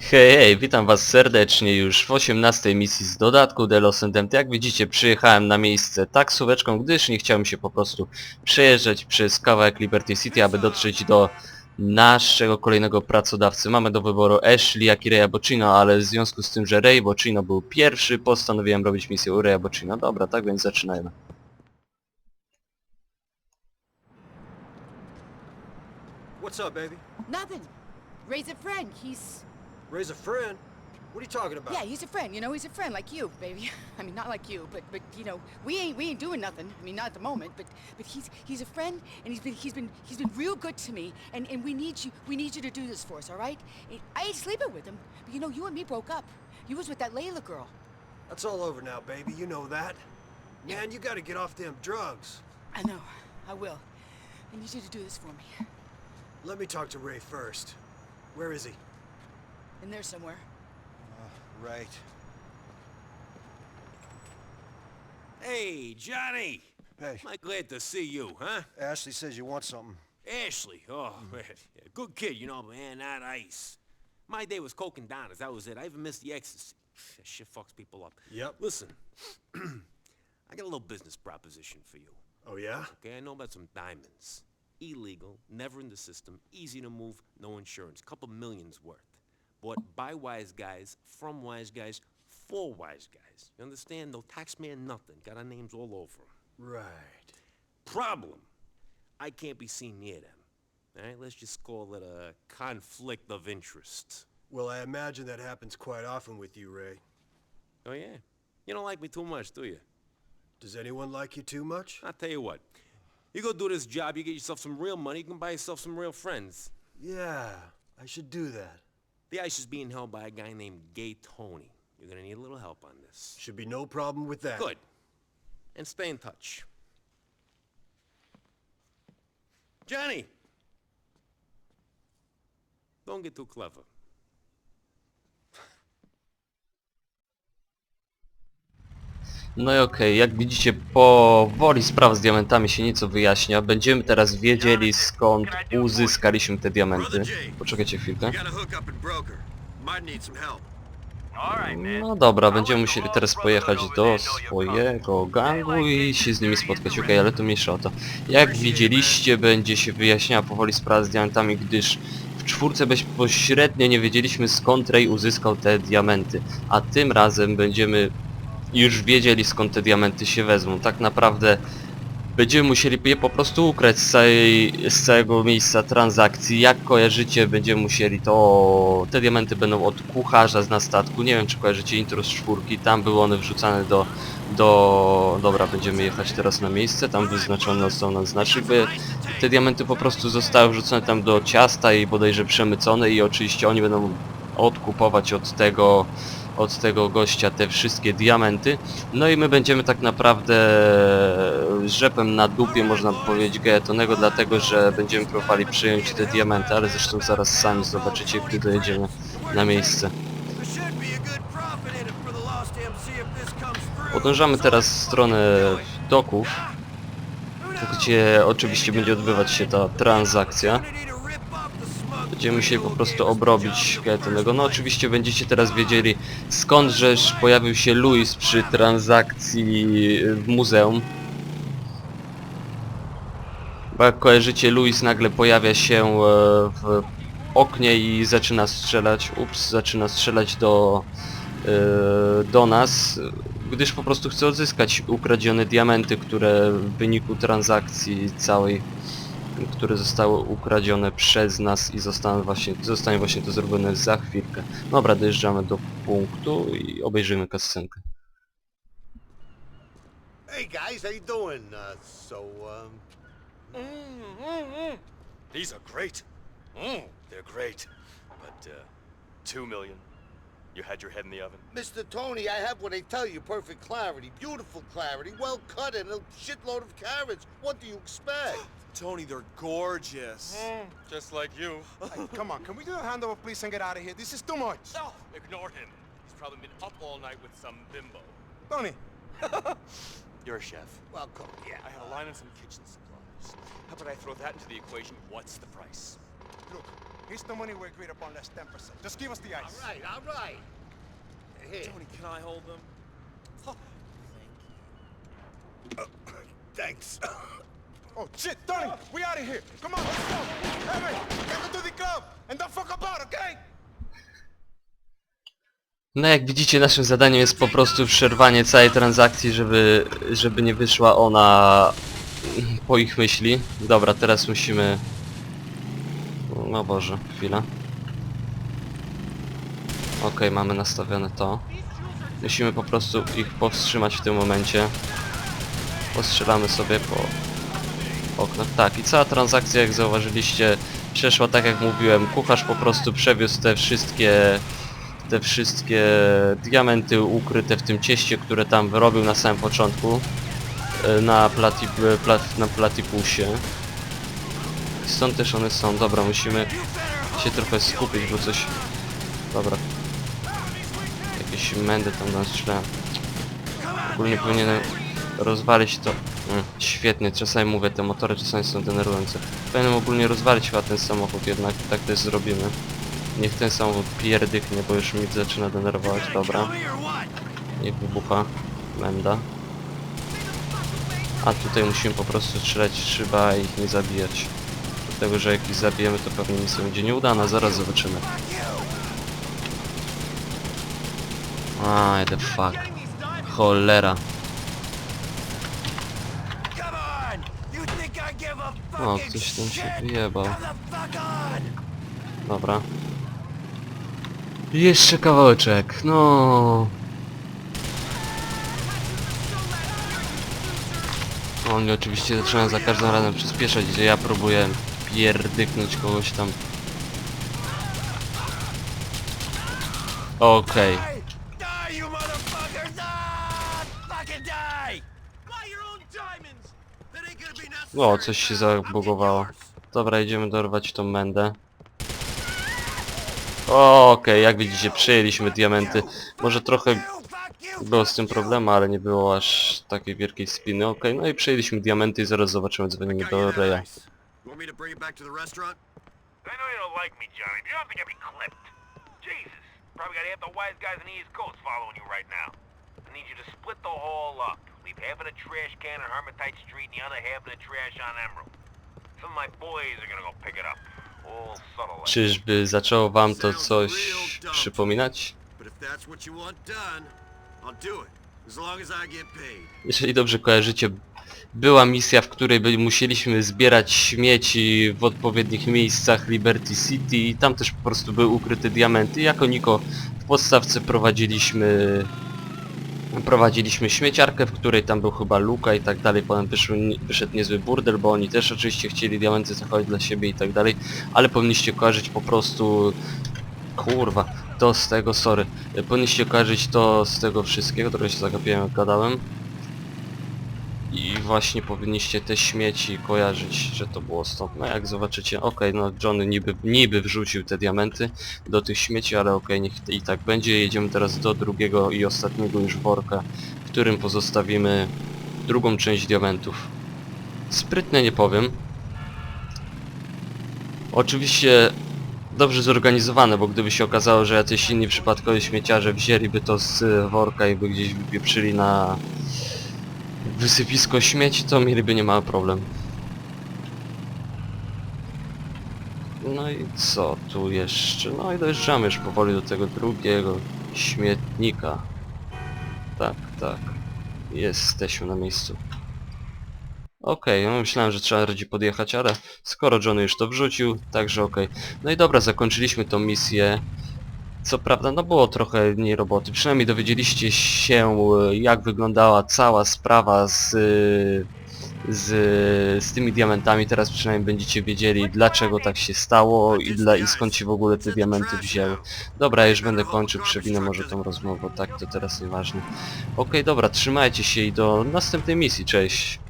Hej, hej, witam was serdecznie już w 18 misji z dodatku The Lost and Empty. Jak widzicie, przyjechałem na miejsce taksóweczką, gdyż nie chciałem się po prostu przejeżdżać przez kawałek Liberty City, aby dotrzeć do naszego kolejnego pracodawcy. Mamy do wyboru Ashley, jak i Raya Bocino, ale w związku z tym, że Ray Bocino był pierwszy, postanowiłem robić misję u Raya Bocino. Dobra, tak więc zaczynajmy. What's up, baby? Nothing. Ray's a friend. He's Raise a friend? What are you talking about? yeah, he's a friend. You know, he's a friend like you, baby. I mean, not like you, but but you know, we ain't we ain't doing nothing. I mean, not at the moment, but but he's he's a friend, and he's been he's been he's been real good to me, and and we need you we need you to do this for us, all right? I ain't sleeping with him, but you know, you and me broke up. You was with that Layla girl. That's all over now, baby. You know that. Man, you gotta get off them drugs. I know. I will. I need you to do this for me. Let me talk to Ray first. Where is he? In there somewhere. Uh, right. Hey, Johnny! Hey, Am I glad to see you, huh? Ashley says you want something. Ashley, oh, man. Hmm. Yeah, good kid, you know, man, not ice. My day was coke and donuts, that was it. I even missed the ecstasy. That shit fucks people up. Yep. Listen, I got a little business proposition for you. Oh, yeah? Okay, I know about some diamonds. Illegal, never in the system, easy to move, no insurance. Couple millions worth. Bought by wise guys, from wise guys, for wise guys. You understand? No taxman, nothing. Got our names all over 'em. Right. Problem. I can't be seen near them. All right, let's just call it a conflict of interest. Well, I imagine that happens quite often with you, Ray. Oh, yeah? You don't like me too much, do you? Does anyone like you too much? I'll tell you what. You go do this job, you get yourself some real money, you can buy yourself some real friends. Yeah, I should do that. The ice is being held by a guy named Gay Tony. You're gonna need a little help on this. Should be no problem with that. Good. And stay in touch. Johnny! Don't get too clever. No i okej, jak widzicie, powoli sprawa z diamentami się nieco wyjaśnia. Będziemy teraz wiedzieli skąd uzyskaliśmy te diamenty. Poczekajcie chwilkę. No dobra, będziemy musieli teraz pojechać do swojego gangu i się z nimi spotkać. Okej, ale to mniejsza o to. Jak widzieliście, będzie się wyjaśniała powoli sprawa z diamentami, gdyż w czwórce bezpośrednio nie wiedzieliśmy skąd Ray uzyskał te diamenty. A tym razem będziemy już wiedzieli skąd te diamenty się wezmą. Tak naprawdę będziemy musieli je po prostu ukrać z, całej, z całego miejsca transakcji. Jak kojarzycie, będziemy musieli to... Te diamenty będą od kucharza z na statku. Nie wiem czy kojarzycie intro z czwórki. Tam były one wrzucane do... do... Dobra, będziemy jechać teraz na miejsce. Tam wyznaczone są nam znaczy, by te diamenty po prostu zostały wrzucone tam do ciasta i bodajże przemycone i oczywiście oni będą odkupować od tego od tego gościa te wszystkie diamenty. No i my będziemy tak naprawdę rzepem na dupie, można powiedzieć, Gejetonego, dlatego że będziemy próbowali przyjąć te diamenty, ale zresztą zaraz sami zobaczycie, gdy dojedziemy na miejsce. Podążamy teraz w stronę doków, gdzie oczywiście będzie odbywać się ta transakcja. Będziemy musieli po prostu obrobić John. Getonego. No oczywiście będziecie teraz wiedzieli skądżeż pojawił się Louis przy transakcji w muzeum. Bo jak kojarzycie, Louis nagle pojawia się e, w oknie i zaczyna strzelać, ups, zaczyna strzelać do, e, do nas, gdyż po prostu chce odzyskać ukradzione diamenty, które w wyniku transakcji całej które zostały ukradzione przez nas i zostaną właśnie, zostanie właśnie to zrobione za chwilkę. Dobra, dojeżdżamy do punktu i obejrzymy kascenkę. Hey guys, how you doing? Uh, so, um, These are great. Mm, they're great. But, uh, two million. You had your head in the oven. Mr. Tony, I have what I tell you, perfect clarity, beautiful clarity, well cut, and a shitload of carrots. What do you expect? Tony, they're gorgeous. Hmm. Just like you. Hey, come on, can we do a handover, please, and get out of here? This is too much. Oh, ignore him. He's probably been up all night with some bimbo. Tony, You're a chef. Well, come yeah. I have a line on some kitchen supplies. How about I throw that into the equation? What's the price? Look, Here's the money we agreed upon less 10%. Just give us the ice. All right, all right. Here. Tony, can I hold them? Thanks. Oh, shit, Tony, we out of here. Come on, let's go. Hey, man, get to the club and don't fuck about, okay? No jak widzicie naszym zadaniem jest po prostu przerwanie całej transakcji, żeby, żeby nie wyszła ona po ich myśli. Dobra, teraz musimy... No Boże, chwila. Okej, mamy nastawione to. Musimy po prostu ich powstrzymać w tym momencie. Postrzelamy sobie po oknach. Tak, i cała transakcja, jak zauważyliście, przeszła tak jak mówiłem. Kucharz po prostu przewiózł te wszystkie te wszystkie diamenty ukryte w tym cieście, które tam wyrobił na samym początku e, na, plati, e, plat, na platipusie. Stąd też one są. Dobra, musimy się trochę skupić, bo coś... Dobra. Jakieś mędy tam nas strzelają. Ogólnie powinienem rozwalić to. Mm, świetnie, czasami mówię, te motory czasami są denerwujące. Powinienem ogólnie rozwalić chyba ten samochód jednak, tak też zrobimy. Niech ten samochód pierdyknie, bo już mi zaczyna denerwować, dobra. Niech wybucha menda. A tutaj musimy po prostu strzelać szyba i ich nie zabijać. Dlatego, że jak ich zabijemy, to pewnie misja będzie nieudana, zaraz zobaczymy. Aj, the fuck. Cholera. O, ktoś tam się wyjebał. Dobra. Jeszcze kawałeczek, no. Oni oczywiście zaczynają za każdym razem przyspieszać, gdzie ja próbuję pierdyknąć kogoś tam. Okej. Die! Die, you motherfuckers! Ah! Fucking die! Buy your own diamonds! That ain't gonna be necessary. O, coś się zabugowało. Dobra, idziemy dorwać tą mędę. Okej, jak widzicie, przejęliśmy diamenty. Może trochę Było z tym you. problem, ale nie było aż takiej wielkiej spiny. Okej, no i przejęliśmy diamenty i zaraz zobaczymy, you do ice. You want me to bring it back to the restaurant? I know you don't like me, Johnny, but you don't think I'd be clipped. Jesus. Probably got half the wise guys in the East Coast following you right now. I need you to split the haul up. Leave half of the trash can on Hermitite Street and the other half of the trash on Emerald. Some of my boys are gonna go pick it up. All subtle like. Czyżby zaczęło wam to coś przypominać? But if that's what you want done, I'll do it. As long as I get paid. Jeżeli dobrze kojarzycie, była misja, w której byli, musieliśmy zbierać śmieci w odpowiednich miejscach Liberty City i tam też po prostu były ukryte diamenty. Jako Niko w podstawce prowadziliśmy prowadziliśmy śmieciarkę, w której tam był chyba Luka i tak dalej, potem wyszły, wyszedł niezły burdel, bo oni też oczywiście chcieli diamenty zachować dla siebie i tak dalej, ale powinniście kojarzyć po prostu kurwa, to z tego, sorry, powinniście kojarzyć to z tego wszystkiego, trochę się zagapiłem jak gadałem i właśnie powinniście te śmieci kojarzyć, że to było stąd. No jak zobaczycie, okej, no Johnny niby, niby wrzucił te diamenty do tych śmieci, ale okej, niech i tak będzie. Jedziemy teraz do drugiego i ostatniego już worka, w którym pozostawimy drugą część diamentów. Sprytne nie powiem. Oczywiście dobrze zorganizowane, bo gdyby się okazało, że jacyś inni przypadkowi śmieciarze wzięliby to z worka i by gdzieś wypieprzyli na wysypisko śmieci, to mieliby niemały problem. No i co tu jeszcze? No i dojeżdżamy już powoli do tego drugiego śmietnika. Tak, tak. Jesteśmy na miejscu. Okej, no myślałem, że trzeba bardziej podjechać, ale skoro Johnny już to wrzucił, także okej. No i dobra, zakończyliśmy tą misję. Co prawda, no było trochę mniej roboty. Przynajmniej dowiedzieliście się, e, jak wyglądała cała sprawa z, e, z, z tymi diamentami. Teraz przynajmniej będziecie wiedzieli, dlaczego tak się stało i, dla, i skąd się w ogóle te diamenty wzięły. Dobra, już będę kończył, przewinę może tą rozmowę, tak, to teraz nieważne. Okej, dobra, trzymajcie się i do następnej misji, cześć.